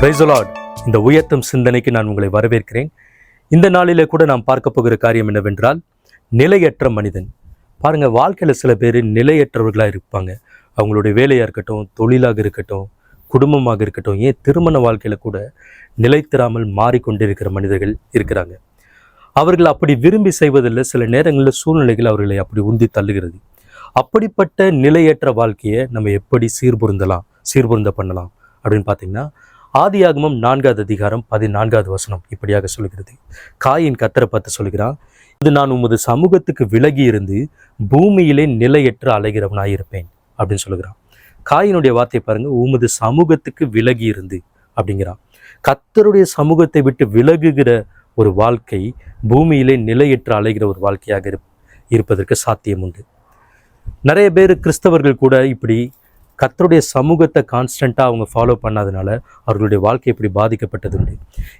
பிரைசலாட் இந்த உயர்த்தும் சிந்தனைக்கு நான் உங்களை வரவேற்கிறேன். இந்த நாளிலே கூட நாம் பார்க்க போகிற காரியம் என்னவென்றால் நிலையற்ற மனிதன். பாருங்கள் வாழ்க்கையில் சில பேர் நிலையற்றவர்களாக இருப்பாங்க. அவங்களுடைய வேலையாக இருக்கட்டும் தொழிலாக இருக்கட்டும் குடும்பமாக இருக்கட்டும் ஏன் திருமண வாழ்க்கையில் கூட நிலைத்திராமல் மாறிக்கொண்டிருக்கிற மனிதர்கள் இருக்கிறாங்க. அவர்கள் அப்படி விரும்பி செய்வதில்லை சில நேரங்களில் சூழ்நிலைகள் அவர்களை அப்படி உந்தி தள்ளுகிறது. அப்படிப்பட்ட நிலையற்ற வாழ்க்கையை நம்ம எப்படி சீர்பொருந்தலாம் சீர்பொருந்த பண்ணலாம் அப்படின்னு பார்த்தீங்கன்னா ஆதியாகமம் நான்காவது அதிகாரம் பதினான்காவது வசனம் இப்படியாக சொல்கிறது காயின் கத்தரை பார்த்து சொல்கிறான் இது நான் உமது சமூகத்துக்கு விலகி இருந்து பூமியிலே நிலையற்று அலைகிறவனாய் இருப்பேன் அப்படின்னு சொல்லுகிறான். காயினுடைய வார்த்தை பாருங்க உமது சமூகத்துக்கு விலகி இருந்து அப்படிங்கிறான். கத்தருடைய சமூகத்தை விட்டு விலகுகிற ஒரு வாழ்க்கை பூமியிலே நிலையற்று அலைகிற ஒரு வாழ்க்கையாக இருப் இருப்பதற்கு சாத்தியம் உண்டு. நிறைய பேர் கிறிஸ்தவர்கள் கூட இப்படி கர்த்தருடைய சமூகத்தை கான்ஸ்டண்ட்டாக அவங்க ஃபாலோ பண்ணாதனால அவர்களுடைய வாழ்க்கை எப்படி பாதிக்கப்பட்டது உண்டு?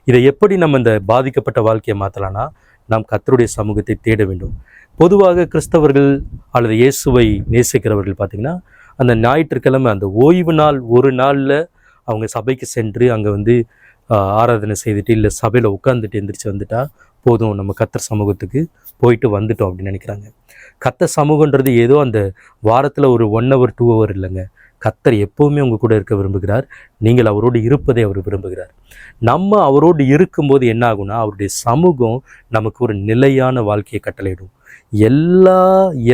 இதை எப்படி நம்ம இந்த பாதிக்கப்பட்ட வாழ்க்கையை மாற்றலாம்னா நாம் கர்த்தருடைய சமூகத்தை தேட வேண்டும். பொதுவாக கிறிஸ்தவர்கள் அல்லது இயேசுவை நேசிக்கிறவர்கள் பார்த்திங்கன்னா அந்த ஞாயிற்றுக்கிழமை அந்த ஓய்வு நாள் ஒரு நாளில் அவங்க சபைக்கு சென்று அங்கே வந்து ஆராதனை செய்துட்டு இல்லை சபையில் உட்காந்துட்டு எந்திரிச்சு வந்துட்டா போதும் நம்ம கத்தர் சமூகத்துக்கு போயிட்டு வந்துட்டோம் அப்படின்னு நினைக்கிறாங்க. கத்த சமூகன்றது ஏதோ அந்த வாரத்தில் ஒரு ஒன் ஹவர் டூ ஹவர் இல்லைங்க. கத்தர் எப்போவுமே உங்கள் கூட இருக்க விரும்புகிறார். நீங்கள் அவரோடு இருப்பதை அவர் விரும்புகிறார். நம்ம அவரோடு இருக்கும்போது என்ன ஆகும்னா அவருடைய சமூகம் நமக்கு ஒரு நிலையான வாழ்க்கையை கட்டளையிடும். எல்லா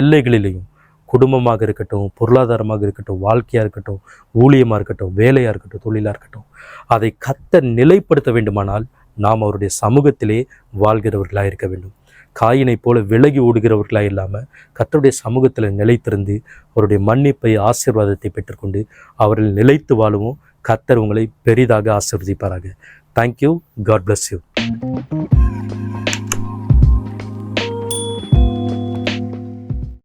எல்லைகளிலையும் குடும்பமாக இருக்கட்டும் பொருளாதாரமாக இருக்கட்டும் வாழ்க்கையாக இருக்கட்டும் ஊழியமாக இருக்கட்டும் வேலையாக இருக்கட்டும் தொழிலாக இருக்கட்டும் அதை கத்தர் நிலைப்படுத்த வேண்டுமானால் நாம் அவருடைய சமூகத்திலே வாழ்கிறவர்களாக இருக்க வேண்டும். காயினைப் போல விலகி ஓடுகிறவர்களாக இல்லாமல் கத்தருடைய சமூகத்தில் நிலைத்திருந்து அவருடைய மன்னிப்பை ஆசீர்வாதத்தை பெற்றுக்கொண்டு அவர்கள் நிலைத்து வாழவும். கத்தர் உங்களை பெரிதாக ஆசீர்வதிப்பாராக. Thank you God bless you